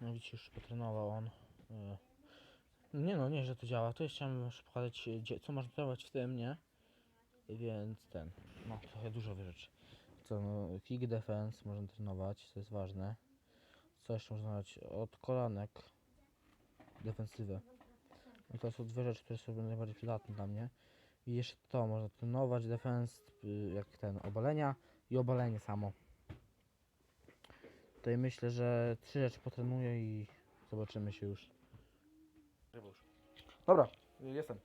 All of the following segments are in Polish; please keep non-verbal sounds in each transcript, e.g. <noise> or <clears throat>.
No już potrenował on. E, Nie no, nie, że to działa. To chciałem jeszcze pokazać, co można trenować w tym, nie? Więc ten, no trochę dużo rzeczy. Co, no, kick defense można trenować, to jest ważne. Co jeszcze można trenować? Od kolanek defensywę. I to są dwie rzeczy, które są najbardziej przydatne dla mnie. I jeszcze to, można trenować defense, y, jak ten, obalenia i obalenie samo. Tutaj myślę, że trzy rzeczy potrenuję i zobaczymy się już. Dobra, jestem.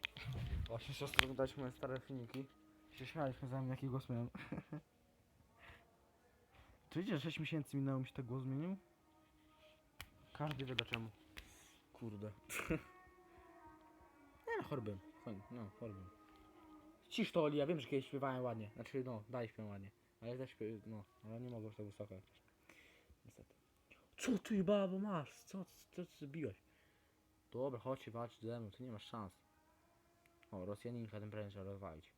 Właśnie siostro oglądaliśmy moje stare filmiki. Się śmialiśmy za mnie, jaki głos miałem. <laughs> Czy wiecie, że 6 miesięcy minęło mi się ten głos zmienił? Każdy wie dlaczego. Kurde. <laughs> Nie no, chorby. No, chorby. Cisz to, Oli, ja wiem, że kiedyś śpiewałem ładnie. Znaczy, no, dalej śpiewam ładnie. Ale też śpiew... no, ale nie mogę już tak wysoko. Co ty, babo, masz? Co, co, ty zbiłeś? Dobra, chodź się walczyć ze mną, ty nie masz szans. O, Rosjaninka ten prędzej trzeba rozwalić.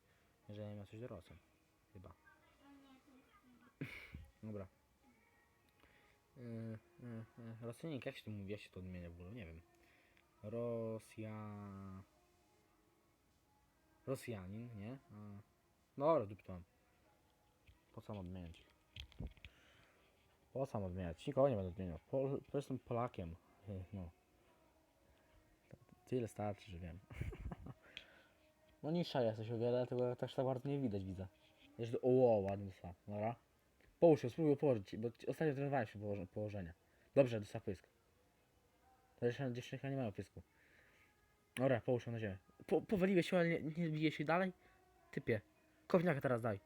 Jeżeli nie miał coś do Rosjan. Chyba. <laughs> Dobra. Yy, jak się to mówi? Jak się to odmienia w ogóle? Nie wiem. Rosja... Rosjanin, nie? A. Dobra, duptam. Po co mam odmieniać? Po co mam odmieniać? Nikogo nie będę odmieniał. Pol, po jestem Polakiem. <laughs> No. Tyle starczy, że wiem. no nisza jesteś o wiele, tego też tak bardzo nie widać, widzę. Jeszcze, o, ładnie dostała. Dobra. Połóż się, spróbuj położyć, bo ostatnio trenowałem się położe, położenia. Dobrze, dostała pysk. Jeszcze dziewczynka nie mają pysku. Dobra, połóż ją na ziemię. Po, powaliłeś się, ale nie, nie bije się dalej? Typie. Kopniaka teraz daj.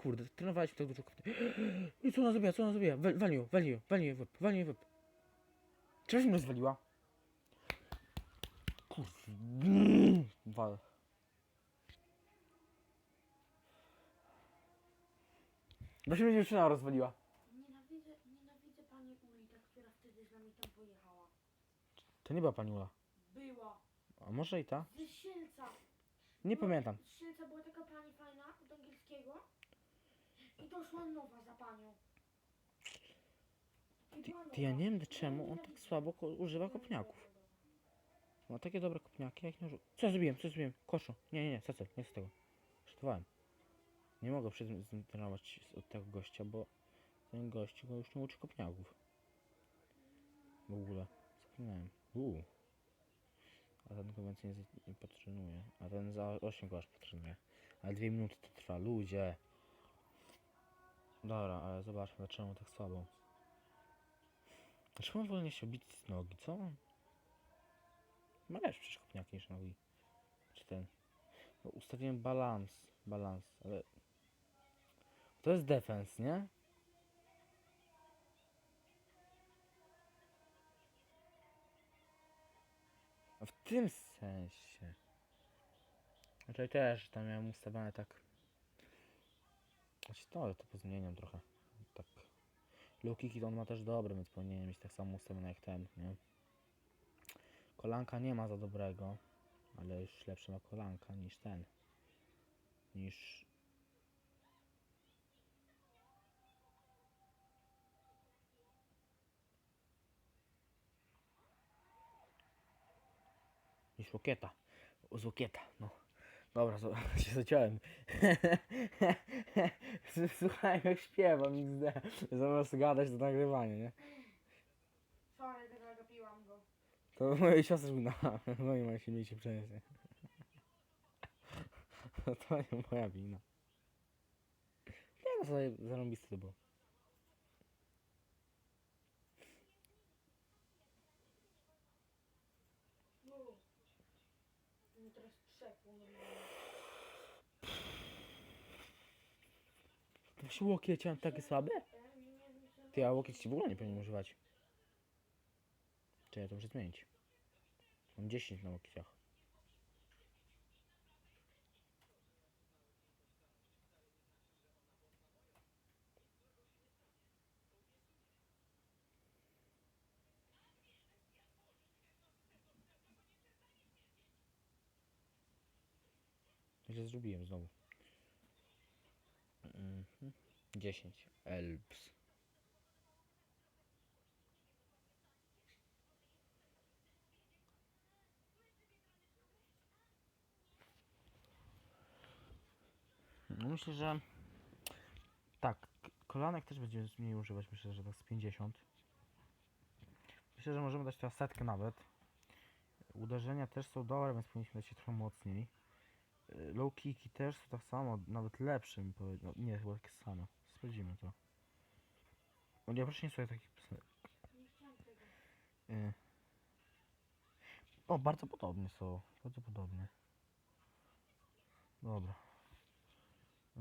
Kurde, trenowałeś tak dużo kopniaka. <gasps> I co ona zrobiła, co ona zrobiła? Wal- Walnij ją, walnij ją, walnij ją w łeb, walnij ją w łeb. Czemu mnie zwaliła? Kurwa. Wal. Bo się mnie dziewczyna rozwaliła. Nienawidzę, nienawidzę pani Uli, ta, która wtedy z nami tam pojechała. To nie była pani Ula. Była. A może i ta? Ze Sielca. Nie No, pamiętam. Z Sielca była taka pani fajna od angielskiego. I to szła nowa za panią. I Ty, była ty ja nowa. nie wiem czemu on tak słabo ko używa kopniaków. Ma takie dobre kopniaki, jak nie używa. Co zrobiłem? Co zrobiłem? Koszu. Nie, nie, nie, co, co, nie chcę tego. Żartowałem. Nie mogę przy tym trenować od tego gościa, bo ten gość go już nie uczy kopniaków. W ogóle. Zapomniałem. Uuu. A ten go więcej nie, z- nie potrenuje. A ten za 8 go aż potrenuje. Ale 2 minuty to trwa. Ludzie. Dobra, ale zobaczmy dlaczego tak słabo. Dlaczego on wolnie się bić z nogi, co? Ma lepsze przecież kopniaki niż nogi. Czy ten? No, ustawiłem balans, balans, ale... To jest defens, nie? W tym sensie. Znaczy też tam miałem ustawione tak... Znaczy to, ale to pozmieniam trochę. Tak. To on ma też dobre, więc powinien mieć tak samo ustawione jak ten, nie? Kolanka nie ma za dobrego, ale już lepsze ma kolanka niż ten. Niż... Niż łokieta. Z łokieta, no. Dobra, zo- <laughs> się zaciąłem. <laughs> Słuchaj jak śpiewam XD. Zamiast gadać to nagrywanie, nie? Sorry, tak zagapiłam go. To mojej siostry wina. <laughs> Mojej ma się się przeniesie. To nie moja wina. Nie no, sobie zarąbisty to był. No. No teraz trzepło normalnie. Się łokieć nie wiem, co- Ty, a łokieć ci w ogóle nie powinien używać. Czy ja to muszę zmienić? Mam 10 na łokciach. Źle zrobiłem znowu. 10 elps. No, myślę, że tak, kolanek też będziemy mniej używać, myślę, że tak 50. Myślę, że możemy dać teraz setkę nawet. Uderzenia też są dobre, więc powinniśmy dać je trochę mocniej. Yy, low kicki też są tak samo, nawet lepszym, no, nie, chyba takie samo. Sprawdzimy to. O nie, proszę nie słuchaj takich piosenek. Y. O, bardzo podobnie są. Bardzo podobnie. Dobra. Y.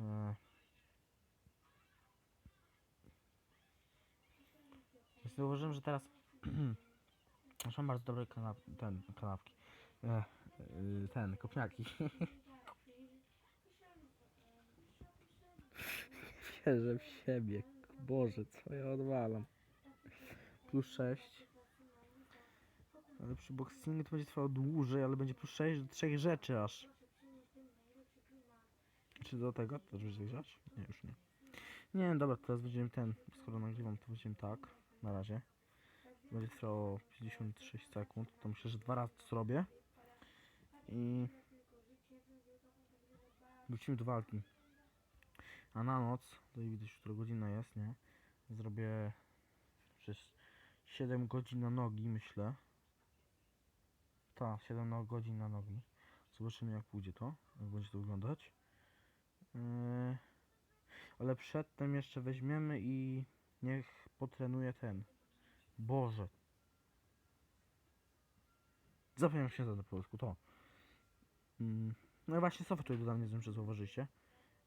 Więc zauważyłem, że teraz <clears throat> mam bardzo dobre kanap ten, kanapki. E, ten, kopniaki. <laughs> Wierzę w siebie. Boże, co ja odwalam. Plus 6. Ale przy boxingu to będzie trwało dłużej, ale będzie plus 6 do trzech rzeczy aż. Czy do tego? Już wziąć? Nie, już nie. Nie, dobra, teraz będziemy ten, skoro nagrywam, to będziemy tak, na razie. Będzie trwało 56 sekund, to myślę, że dwa razy to zrobię. I wrócimy do walki. A na noc, i widać, która godzina jest, nie? Zrobię przez 7 godzin na nogi, myślę. Tak, 7 no- godzin na nogi. Zobaczymy jak pójdzie to, jak będzie to wyglądać. Yy, ale przedtem jeszcze weźmiemy i niech potrenuje ten. Boże. Zapomniałem się na polsku, to. Mm. No właśnie sofę tutaj dodam, nie wiem czy zauważyliście.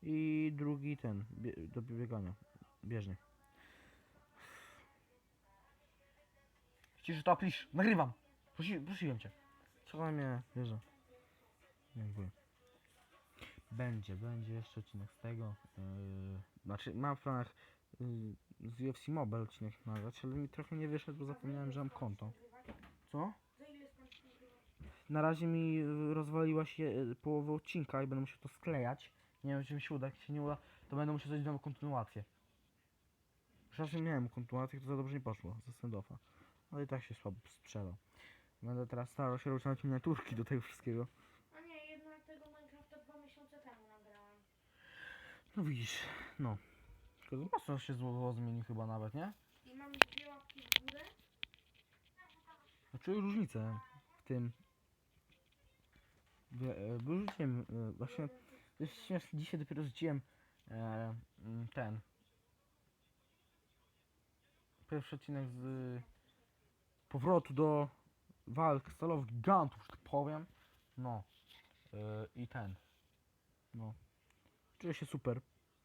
I drugi ten, bie do biegania. Bieżnie. Ciszy to, klisz, nagrywam. Prosi prosiłem cię. Czego mnie bierze? Dziękuję. Będzie, będzie jeszcze odcinek z tego. Yy, znaczy, mam w planach yy, z UFC Mobile odcinek nagrać, ale mi trochę nie wyszedł, bo zapomniałem, że mam konto. Co? Na razie mi y, rozwaliła się y, połowa odcinka i będę musiał to sklejać. Nie wiem, czy mi się uda. Jak się nie uda, to będę musiał zrobić nową kontynuację. Nie miałem kontynuacji, to za dobrze nie poszło ze standoffa. Ale i tak się słabo sprzedał. Będę teraz starał się robić miniaturki do tego wszystkiego. A nie, jednak tego Minecrafta dwa miesiące temu nagrałem. No widzisz, no. Tylko mocno się zło zmienił chyba nawet, nie? I mam dwie łapki w górę. No czuję różnicę w tym. E, Bo rzuciłem, e, właśnie, to jest śmieszne, dzisiaj dopiero rzuciłem e, mm, ten. Pierwszy odcinek z powrotu do walk stalowych gigantów, że tak powiem. No. E, I ten. No. Czuję się super.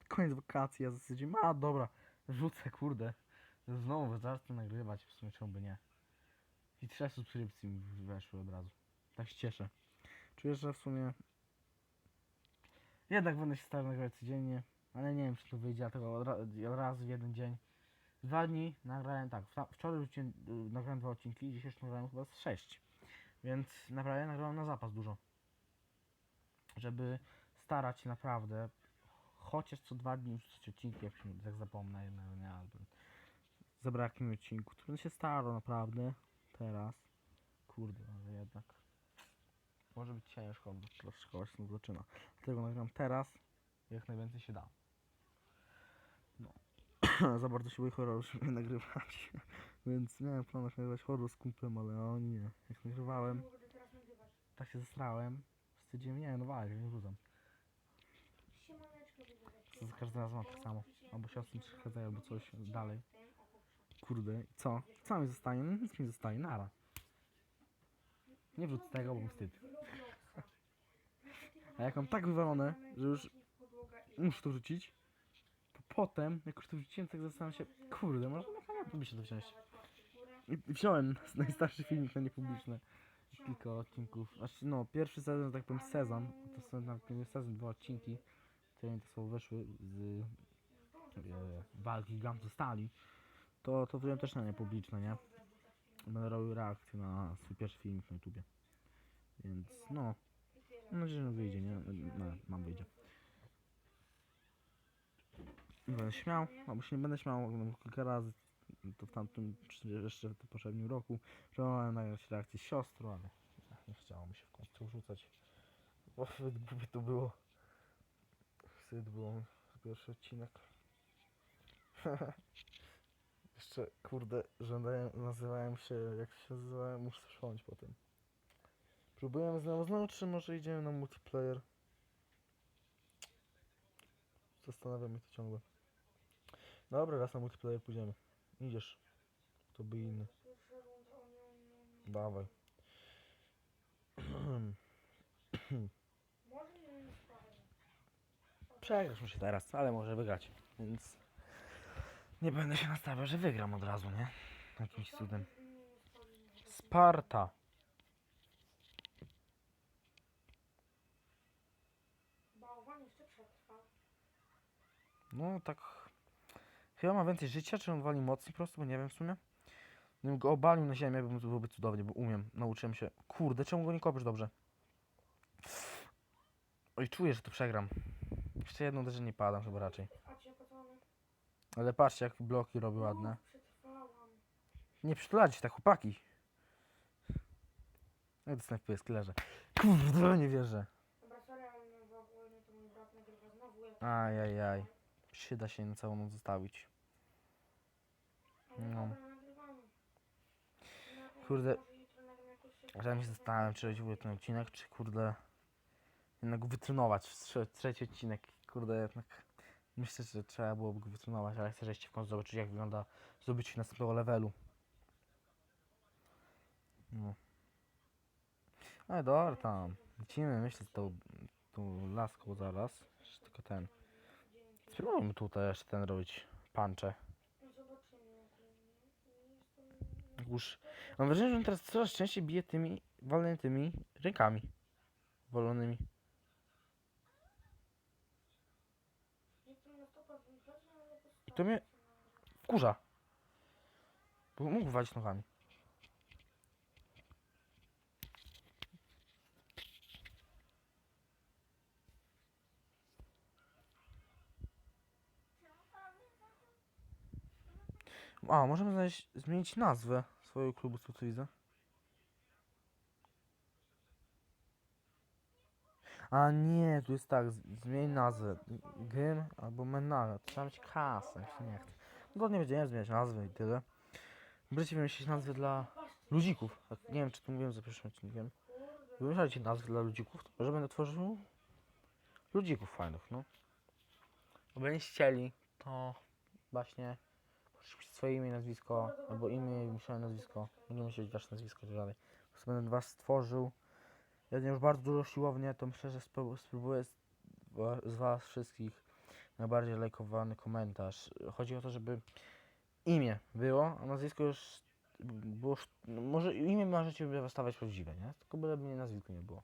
Koniec wakacji, ja zasadzie, a dobra, rzucę, kurde. Znowu zacznę nagrywać, w sumie czemu by nie. I trzy subskrypcji mi weszły od razu. Tak się cieszę. Czuję, że w sumie jednak będę się starał nagrywać codziennie, ale nie wiem czy to wyjdzie, dlatego od, od razu w jeden dzień. Dwa dni nagrałem tak, wczoraj rzuciłem, y, nagrałem dwa odcinki, dzisiaj już nagrałem chyba sześć. Więc naprawdę nagrałem na zapas dużo. Żeby starać się naprawdę chociaż co dwa dni rzucić odcinki, jak się tak zapomnę jednego dnia albo zabraknie mi odcinku, to będę się starał naprawdę teraz. Kurde, ale jednak. Może być ciężko, bo to szkoła się zaczyna. Dlatego nagram teraz, jak najwięcej się da. No. <clears throat> Za bardzo się boję horroru, żeby nagrywać. <laughs> Więc miałem w planach nagrywać horror z kumplem, ale o nie. Jak nagrywałem, tak się zestrałem. Stwierdziłem, nie, no walcz, nie widzowie. To za każdym razem mam tak samo. Albo siostry przeszkadzają, albo coś dalej. Kurde, co? Co mi zostanie? No nic mi zostaje, nara. Nie wrzuć tego, bo mi wstyd. A jak mam tak wywalone, że już muszę to wrzucić, to potem, jak już to wrzuciłem, tak zastanawiam się, kurde, może na kanał się to wziąć. I wziąłem najstarszy filmik na niepubliczne. Kilka odcinków. Znaczy, no, pierwszy sezon, tak powiem, sezon. To są nawet nie sezon, dwa odcinki, które to są weszły z e, walki gigantów stali. To, to wziąłem też na niepubliczne, nie? Będę robił reakcję na swój pierwszy filmik na YouTubie. Więc, no, Mam nadzieję, że wyjdzie, nie? No, mam wyjdzie. Będę śmiał, albo się nie będę śmiał, kilka razy. To w tamtym, jeszcze w poprzednim roku. Próbowałem nagrać reakcję z siostrą, ale nie chciało mi się w końcu rzucać. Bo głupie to było. wstyd było pierwszy odcinek. <laughs> Jeszcze, kurde, żądają, nazywałem się, jak się nazywałem, muszę przypomnieć po tym. Próbujemy znowu, znowu, czy może idziemy na multiplayer? Zastanawiam się to ciągle. Dobra, raz na multiplayer pójdziemy. Idziesz. To by inny. Dawaj. <clears throat> Przegrasz mu się teraz, ale może wygrać. Więc nie będę się nastawiał, że wygram od razu, nie? Jakimś cudem. Sparta. No tak. Chyba ma więcej życia, czy on wali mocniej po prostu, bo nie wiem w sumie. Gdybym go obalił na ziemię, by to byłoby cudownie, bo umiem, nauczyłem się. Kurde, czemu go nie kopiesz dobrze? Oj, czuję, że to przegram. Jeszcze jedno uderzenie nie padam chyba raczej. Ale patrzcie, jak bloki robi ładne. Przetrwałam. Nie przytulajcie się tak, chłopaki. Jak dostanę w sklerze. Kurde, nie wierzę. Dobra, sorry, ale no, w ogóle to mój brat nagrywa znowu. Ajajaj. Się na całą noc zostawić. No. Kurde. może jutro nagram jakąś szybką A ja mi się zastanawiam, czy robić w ogóle ten odcinek, czy kurde jednak go wytrenować w trze- trzeci odcinek. Kurde, jednak myślę, że trzeba byłoby go wytrenować, ale chcę, żeście w końcu zobaczyć, jak wygląda zdobycie następnego levelu. No. Ale dobra, tam. Lecimy, myślę, z tą, tą laską zaraz. Tylko ten. Spróbujmy tutaj jeszcze ten robić jestem- Już mam wrażenie, że on teraz coraz częściej bije tymi walniętymi rękami. Wolonymi. Jestem na 100% pewna, ale I to mnie- Wkurza. Bo mógł walić nogami. A, możemy znaleźć, zmienić nazwę swojego klubu, co tu widzę. A nie, tu jest tak, zmień nazwę. Gym albo Menara. Trzeba mieć kasę, jak się nie chce. No nie będziemy zmieniać nazwy i tyle. Będziecie wymyślić nazwy dla ludzików. Tak, nie wiem, czy to mówiłem za pierwszym odcinkiem. Wymyślajcie nazwy dla ludzików, to że będę tworzył ludzików fajnych, no. Bo chcieli, to właśnie swoje imię i nazwisko, albo imię i myślałem nazwisko. Nie musieć wasze nazwisko i tak dalej. Po prostu będę was stworzył. Ja już bardzo dużo siłownie, to myślę, że spró- spróbuję z, wa- z was wszystkich najbardziej lajkowany komentarz. Chodzi o to, żeby imię było, a nazwisko już było, no może imię możecie wystawiać prawdziwe, nie? Tylko byleby nie nazwisko nie było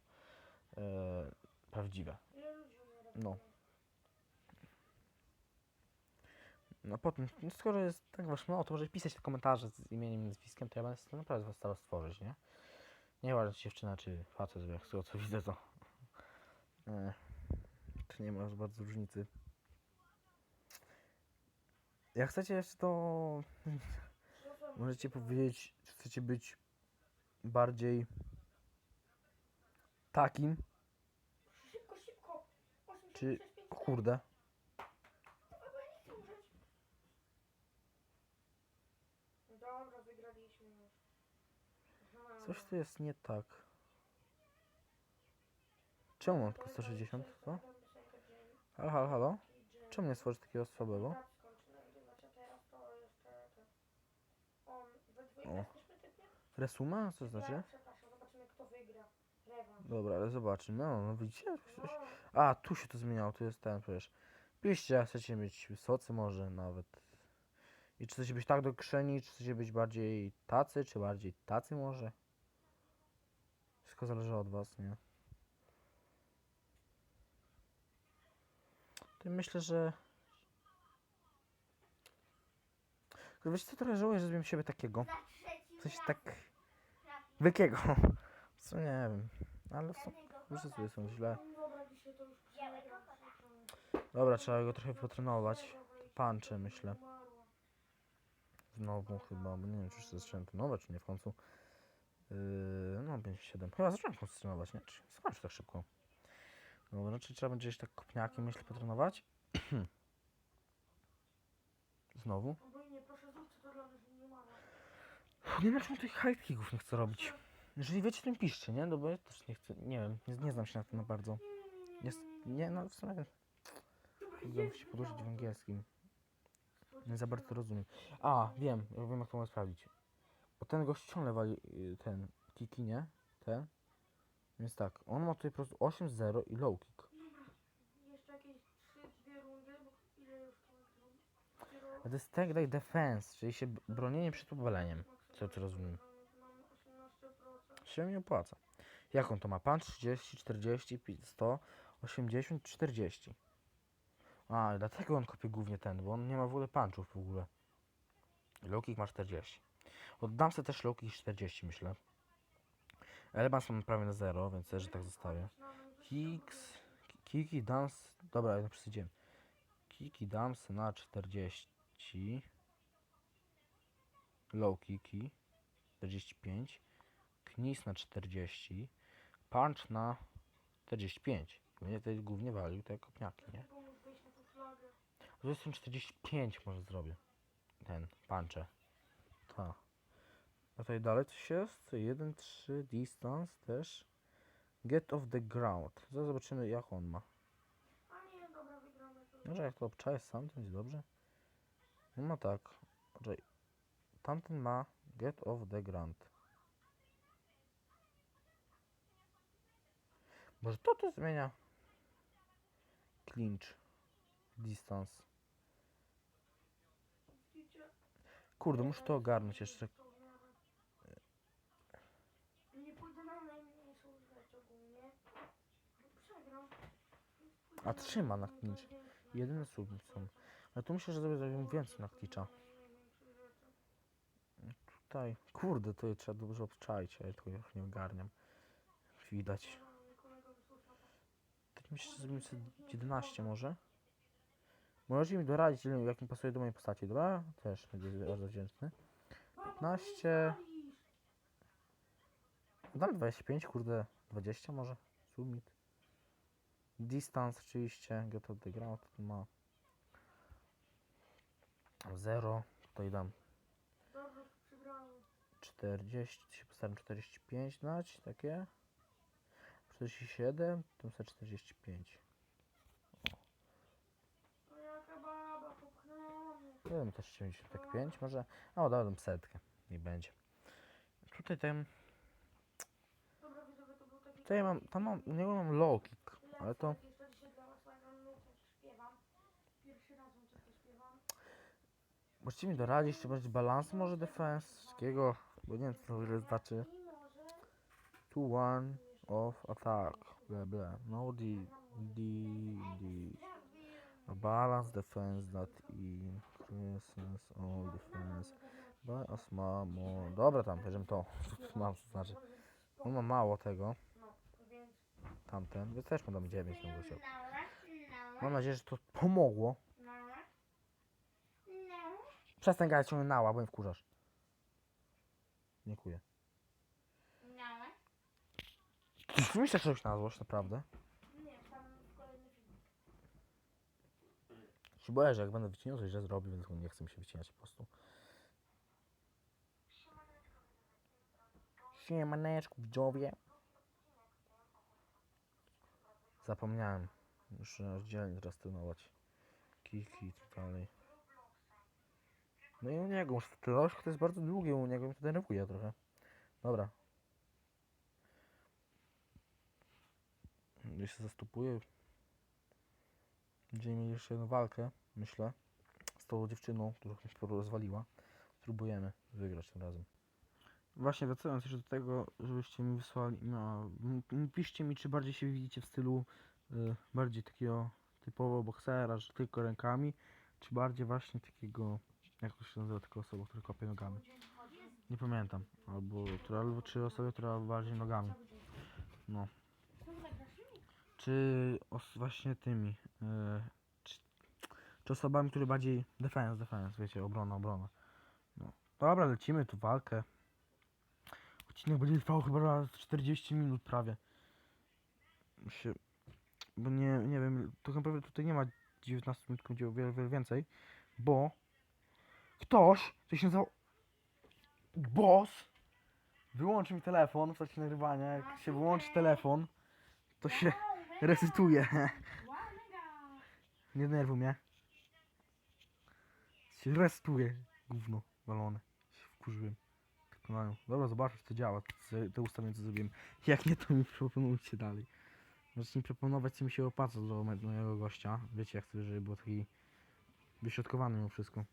e, prawdziwe. No. No potem, no skoro jest tak wasz mało, to może pisać te komentarze z imieniem i nazwiskiem, to ja będę sobie naprawdę was starał stworzyć, nie? Nie ważne czy dziewczyna czy facet, jak z tego co widzę to... E, to nie ma już bardzo różnicy. Jak chcecie jeszcze to <laughs> Możecie powiedzieć, czy chcecie być bardziej takim, Szybko, szybko. 8, Czy- 6, 5, o kurde, Dobra, wygraliśmy już. Aha. Coś tu jest nie tak. Czemu mam tylko 160, co? Halo, halo, halo? Czemu nie stworzyć takiego słabego? O. Resuma? Co to znaczy? Dobra, ale zobaczymy. No, no widzicie? Coś... A, tu się to zmieniało, tu jest ten przecież. Piszcie, chcecie być wysocy może nawet. I czy chcecie być tak do krzeni, czy chcecie być bardziej tacy, czy bardziej tacy może? Wszystko zależy od was, nie? To myślę, że... Wiecie co, trochę żałuję, że zrobiłem siebie takiego. Coś tak... Wykiego. Co nie wiem. Ale są... Sobie są źle. dobra, trzeba go trochę potrenować. Puncze, myślę. Znowu chyba, bo nie wiem, czy już zacząłem trenować, czy nie w końcu. Yy, no, 57. Chyba zacząłem trenować, nie? Czy skończy tak szybko? Dobra, czy trzeba będzie jeszcze tak kopniaki, myślę, potrenować? <clears throat> Znowu? Obojnie, proszę zróbcie to dla mnie, że nie mam. Nie wiem, czemu tych high nie chcę robić. Jeżeli wiecie, to mi piszcie, nie? No bo ja też nie chcę, nie wiem, nie, nie znam się na tym na bardzo. Jest, nie, no w sumie Próbuję się podłożyć w angielskim. Nie za bardzo to rozumiem. A, wiem, ja wiem jak to mogę sprawdzić. Bo ten gość ciągle wali y, ten kiki, nie? Ten. Więc tak, on ma tutaj po prostu 8-0 i low kick. Jeszcze jakieś trzy, dwie rundy, bo ile już to jest tag like defense, czyli się bronienie przed powaleniem. Co to rozumiem? Mam 18%. Się mi nie opłaca. Jak on to ma? Pan 30, 40, pi- 100, 80, 40. A, dlatego on kopie głównie ten, bo on nie ma w ogóle punchów w ogóle. Low kick ma 40. Oddam sobie też low kick 40 myślę. Elebans mam prawie na 0, więc też tak zostawię. Kicks, kiki, dance, dobra, ja przesadziłem. Kiki, dance na 40. Low kiki 45. Knis na 40. Punch na 45. Głównie tutaj głównie walił te kopniaki, nie? Pomóż wejść na tą flagę. To jest ten 45 może zrobię. Ten, puncze. Ta. A tutaj dalej coś jest? 1, 3, distance też. Get off the ground. Zaraz zobaczymy jak on ma. A nie, dobra, wygramy to. Może jak to obczaję sam, to będzie dobrze. No ma tak. Poczekaj. Tamten ma get off the ground. Może to to zmienia. Clinch. Distance. Kurde, muszę to ogarnąć jeszcze. To w miarę. Nie pójdę na najmniejszą rzecz ogólnie. Przegram. Pójdę A trzyma na największą. Jedyne słów są. Ale tu myślę, że zrobię zrobię więcej na klicza. Tutaj. Kurde, to je trzeba dużo obczaić, a ja tego już nie ogarniam. Widać. Tak myślę, że zrobimy sobie 11 może. Możecie mi doradzić, jak mi pasuje do mojej postaci, dobra? Też będę bardzo wdzięczny. 15. Dam 25, kurde, 20 może. Submit. Distance oczywiście, get of the ground ma 0. Tutaj dam Dobra, przegrałem. 40, to się postaram 45 dać, takie. 47, to sobie 45. To jaka baba popchnęła mnie. Dałem też 75 może. A, dałem setkę. Nie będzie. Tutaj ten, tutaj mam, tam mam, u niego mam low kick, ale to możecie mi doradzić, czy będzie balans może defense, takiego, bo nie wiem co to <laughs> znaczy. Może... 2-1 of attack, bla bla, no D, D, D. A balance defense that increases all defense by a small more. Dobra tam, bierzemy to, co mam, to znaczy. On ma mało tego, No. Tamten, więc też dam 9 na gościu. Mam nadzieję, że to pomogło. Przestań gadać ciągle nała, bo mnie wkurzasz. Dziękuję. Ty myślisz coś na złość, naprawdę? Się boję, że jak będę wycinał, coś źle zrobił, więc nie chcę mi się wycinać po prostu. Siemaneczku, widzowie. Zapomniałem. Muszę oddzielnie teraz trenować. Kiki i dalej. No i u niego, muszę trenować, to jest bardzo długie u niego, mnie to denerwuje trochę. Dobra. Gdzieś się zastupuję. Będziemy mieli jeszcze jedną walkę, myślę. Z tą dziewczyną, która mnie rozwaliła. Spróbujemy wygrać tym razem. Właśnie wracając jeszcze do tego, żebyście mi wysłali, no, piszcie mi, czy bardziej się widzicie w stylu y, bardziej takiego typowo boksera, że tylko rękami, czy bardziej właśnie takiego, jak to się nazywa, taka osoba, która kopie nogami. Nie pamiętam. Albo, albo czy osoba, która bardziej nogami. No. Czy os- właśnie tymi, y, czy, czy osobami, które bardziej defense, defense, wiecie, obrona, obrona. No. Dobra, lecimy tu walkę. Odcinek będzie trwał chyba na 40 minut prawie. Się bo nie, nie wiem, tak naprawdę tutaj nie ma 19 minut, będzie o wiele, wiele więcej, bo ktoś, to się nazywał boss, wyłączy mi telefon w trakcie nagrywania, jak się wyłączy telefon, to się. Ładnego. <laughs> Nie denerwuj mnie. Się resetuje, gówno walone. Się wkurzyłem. Tylko na nią. Dobra, zobaczę, czy to działa, te- ustawienia, co zrobiłem. <laughs> Jak nie, to mi proponujcie dalej. Możecie mi proponować, co mi się opłaca do mojego gościa. Wiecie, jak chcę, żeby było taki wyśrodkowany mimo wszystko.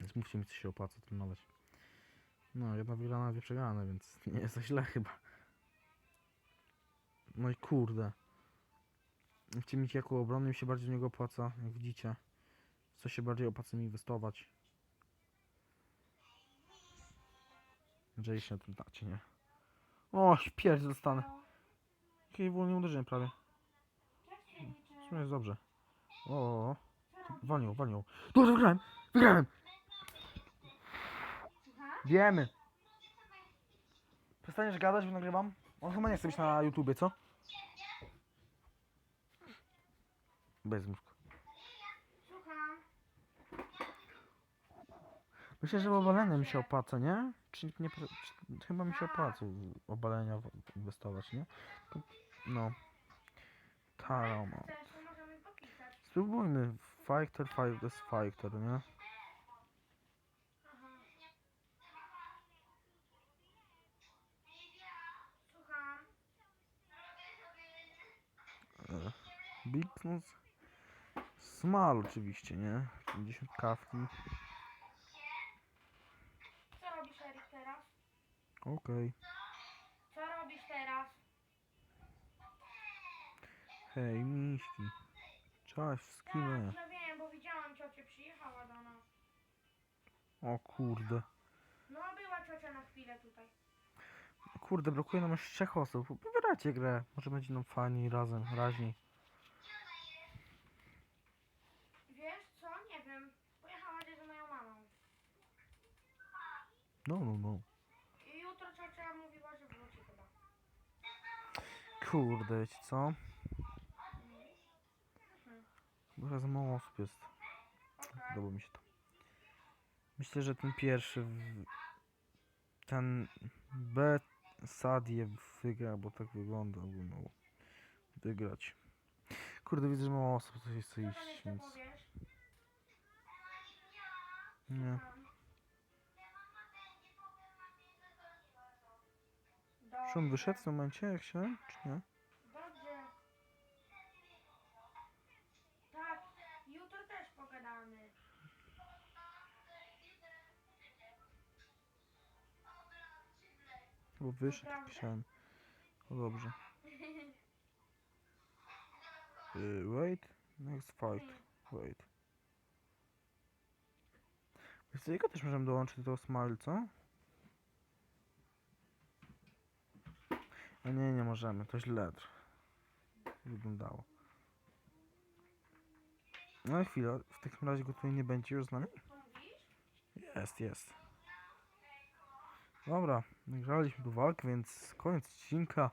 Więc mówcie mi, co się opłaca trenować. No, jedna wygrana, dwie przegrane, więc <laughs> nie jest to źle chyba. No i kurde. W mi jako obrony mi się bardziej z niego opłaca, jak widzicie. Co się bardziej opłaca mi inwestować. Jeżeli się na tym nie? O, śpierć dostanę. Jakie wolnie uderzenie prawie. W sumie jest dobrze. O? Walnią, walnią. Dobra, wygrałem! Wygrałem! Wiemy! Przestaniesz gadać, bo nagrywam? On chyba nie chce być na YouTubie, co? Bez. Słucham. Myślę, że obalenie mi się opłaca, nie? Czy nie? Czy, chyba mi się opłaca obalenia inwestować, nie? No. Popisać. Spróbujmy. Fighter, fight, jest fighter, nie? Big. Small oczywiście, nie? 50 kawki. Co robisz Erik teraz? Okej. Co robisz teraz? Hej, miśki. Cześć, skinę. Tak, ja wiem, bo widziałam ciocię, przyjechała do nas. O kurde. No, była ciocia na chwilę tutaj. Kurde, brakuje nam już trzech osób. Wybierajcie grę. Może będzie nam fajniej razem, raźniej. Wiesz co? Nie wiem. Pojechała gdzieś z moją mamą. No, no, no. Kurde, wiecie co? Chyba za mało osób jest. Podoba mi się to. Myślę, że ten pierwszy, ten B Sadie wygra, bo tak wygląda, by miał wygrać. Kurde, widzę, że mało osób coś chce iść, więc nie. Czy on wyszedł w momencie, jak się, czy nie? Dobrze. Tak, jutro też pogadamy. Bo wyszedł, Naprawdę? pisałem. No dobrze. <laughs> Y, wait, next fight, wait. Wiesz co, jego też możemy dołączyć do tego smile, co? A nie, nie możemy, to źle wyglądało. No chwilę, w takim razie go tutaj nie będzie już z nami? Jest, jest. Dobra, nagraliśmy tu walkę, więc koniec odcinka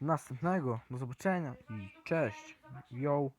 następnego. Do zobaczenia i cześć. Yo.